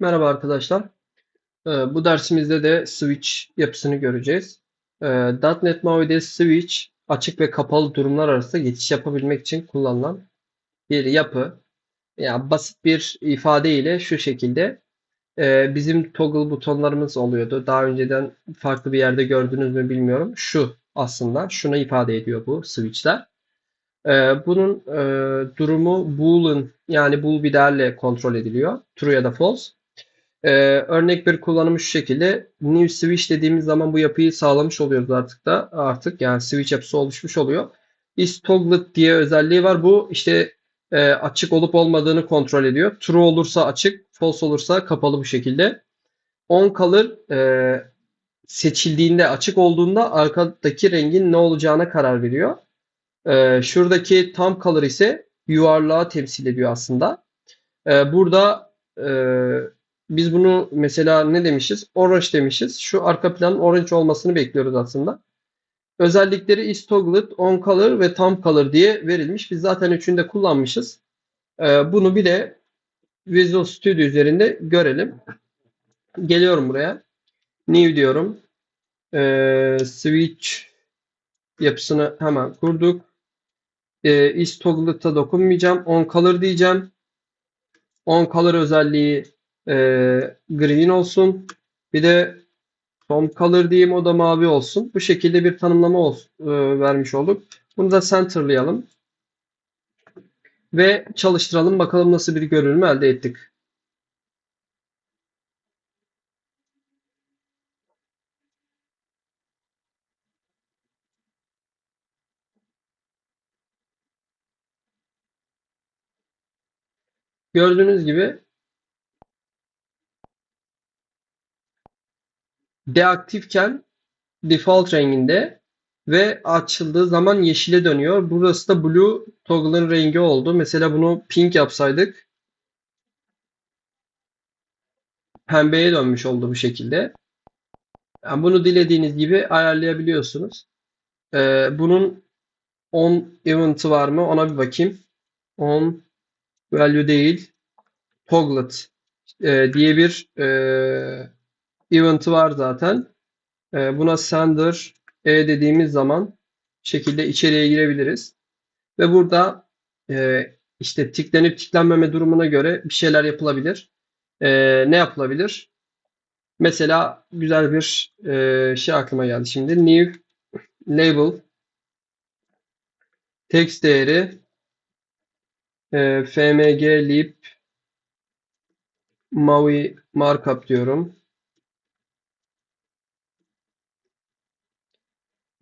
Merhaba arkadaşlar. Ee, Bu dersimizde de switch yapısını göreceğiz. Ee, .NET MAUI'de switch açık ve kapalı durumlar arasında geçiş yapabilmek için kullanılan bir yapı. Yani basit bir ifade ile şu şekilde e, bizim toggle butonlarımız oluyordu. Daha önceden farklı bir yerde gördünüz mü bilmiyorum. Şu aslında şunu ifade ediyor bu switchler. Ee, Bunun e, durumu boolean yani bool bir değerle kontrol ediliyor. True ya da false. Ee, örnek bir kullanımı şu şekilde. New switch dediğimiz zaman bu yapıyı sağlamış oluyoruz artık da. Artık yani switch yapısı oluşmuş oluyor. Is toggled diye özelliği var. Bu işte e, açık olup olmadığını kontrol ediyor. True olursa açık, false olursa kapalı bu şekilde. On color e, seçildiğinde açık olduğunda arkadaki rengin ne olacağına karar veriyor. E, şuradaki tam color ise yuvarlağı temsil ediyor aslında. E, burada e, biz bunu mesela ne demişiz? Orange demişiz. Şu arka planın orange olmasını bekliyoruz aslında. Özellikleri is toggled, on color ve tam color diye verilmiş. Biz zaten üçünü de kullanmışız. Ee, bunu bir de Visual Studio üzerinde görelim. Geliyorum buraya. New diyorum. Ee, switch yapısını hemen kurduk. Ee, is toggled'a dokunmayacağım. On color diyeceğim. On color özelliği e, green olsun. Bir de Tom color diyeyim o da mavi olsun. Bu şekilde bir tanımlama olsun, e, vermiş olduk. Bunu da centerlayalım. Ve çalıştıralım. Bakalım nasıl bir görünüm elde ettik. Gördüğünüz gibi deaktifken default renginde ve açıldığı zaman yeşile dönüyor. Burası da blue toggle'ın rengi oldu. Mesela bunu pink yapsaydık pembeye dönmüş oldu bu şekilde. Yani bunu dilediğiniz gibi ayarlayabiliyorsunuz. Ee, bunun on event'ı var mı? Ona bir bakayım. On value değil. Toggled e, diye bir e, event'ı var zaten. E, buna sender e dediğimiz zaman şekilde içeriye girebiliriz. Ve burada e, işte tıklanıp tıklanmama durumuna göre bir şeyler yapılabilir. E, ne yapılabilir? Mesela güzel bir e, şey aklıma geldi şimdi. New label text değeri e, fmg lib mavi markup diyorum.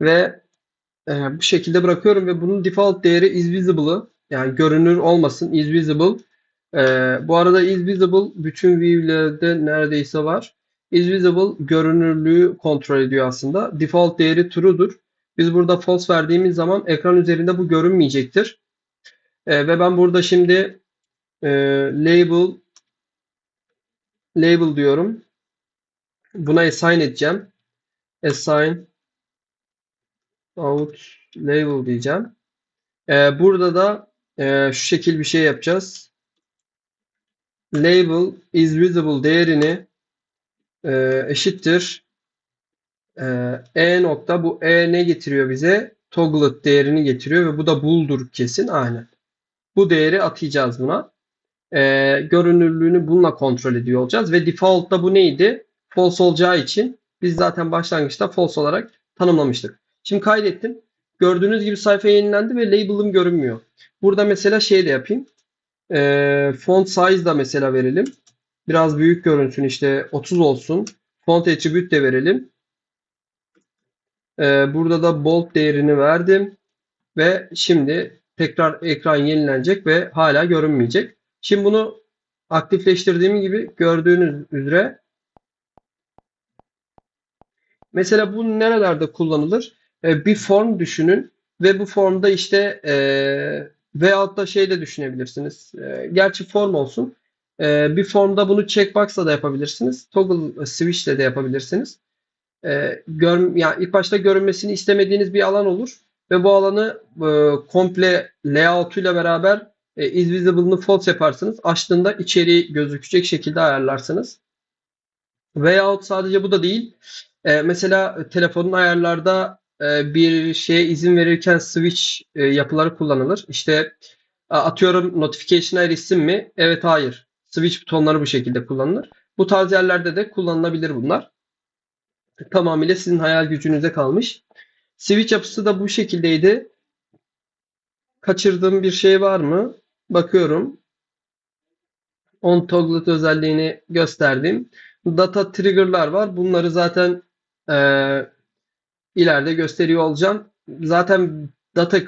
Ve e, bu şekilde bırakıyorum ve bunun default değeri is visible'ı yani görünür olmasın is visible. E, bu arada is visible bütün view'lerde neredeyse var. Is visible görünürlüğü kontrol ediyor aslında. Default değeri true'dur. Biz burada false verdiğimiz zaman ekran üzerinde bu görünmeyecektir. E, ve ben burada şimdi e, label label diyorum. Buna assign edeceğim. Assign out label diyeceğim. Ee, burada da e, şu şekil bir şey yapacağız. Label is visible değerini e, eşittir e, e nokta bu e ne getiriyor bize? Togglet değerini getiriyor ve bu da bool'dur kesin aynen. Bu değeri atayacağız buna. E, görünürlüğünü bununla kontrol ediyor olacağız ve default'ta bu neydi? False olacağı için biz zaten başlangıçta false olarak tanımlamıştık. Şimdi kaydettim. Gördüğünüz gibi sayfa yenilendi ve label'ım görünmüyor. Burada mesela şey de yapayım. E, font size da mesela verelim. Biraz büyük görünsün işte 30 olsun. Font attribute de verelim. E, burada da bold değerini verdim. Ve şimdi tekrar ekran yenilenecek ve hala görünmeyecek. Şimdi bunu aktifleştirdiğim gibi gördüğünüz üzere mesela bu nerelerde kullanılır? E, bir form düşünün ve bu formda işte e, veyahut da şey de düşünebilirsiniz. E, gerçi form olsun. E, bir formda bunu checkbox'la da yapabilirsiniz. Toggle switch ile de yapabilirsiniz. E, gör, yani ilk başta görünmesini istemediğiniz bir alan olur ve bu alanı e, komple layout ile beraber E, is visible'ını false yaparsınız. Açtığında içeriği gözükecek şekilde ayarlarsınız. Veyahut sadece bu da değil. E, mesela telefonun ayarlarda e, bir şeye izin verirken switch e, yapıları kullanılır. İşte atıyorum notification'a erişsin mi? Evet hayır. Switch butonları bu şekilde kullanılır. Bu tarz yerlerde de kullanılabilir bunlar. Tamamıyla sizin hayal gücünüze kalmış. Switch yapısı da bu şekildeydi. Kaçırdığım bir şey var mı? Bakıyorum. On toggle özelliğini gösterdim. Data trigger'lar var. Bunları zaten eee, ileride gösteriyor olacağım. Zaten data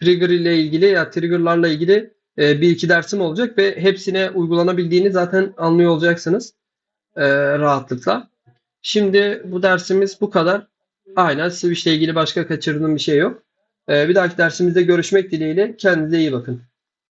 trigger ile ilgili ya trigger'larla ilgili e, bir iki dersim olacak ve hepsine uygulanabildiğini zaten anlıyor olacaksınız e, rahatlıkla. Şimdi bu dersimiz bu kadar. Aynen Switch ile ilgili başka kaçırdığım bir şey yok. E, bir dahaki dersimizde görüşmek dileğiyle. Kendinize iyi bakın.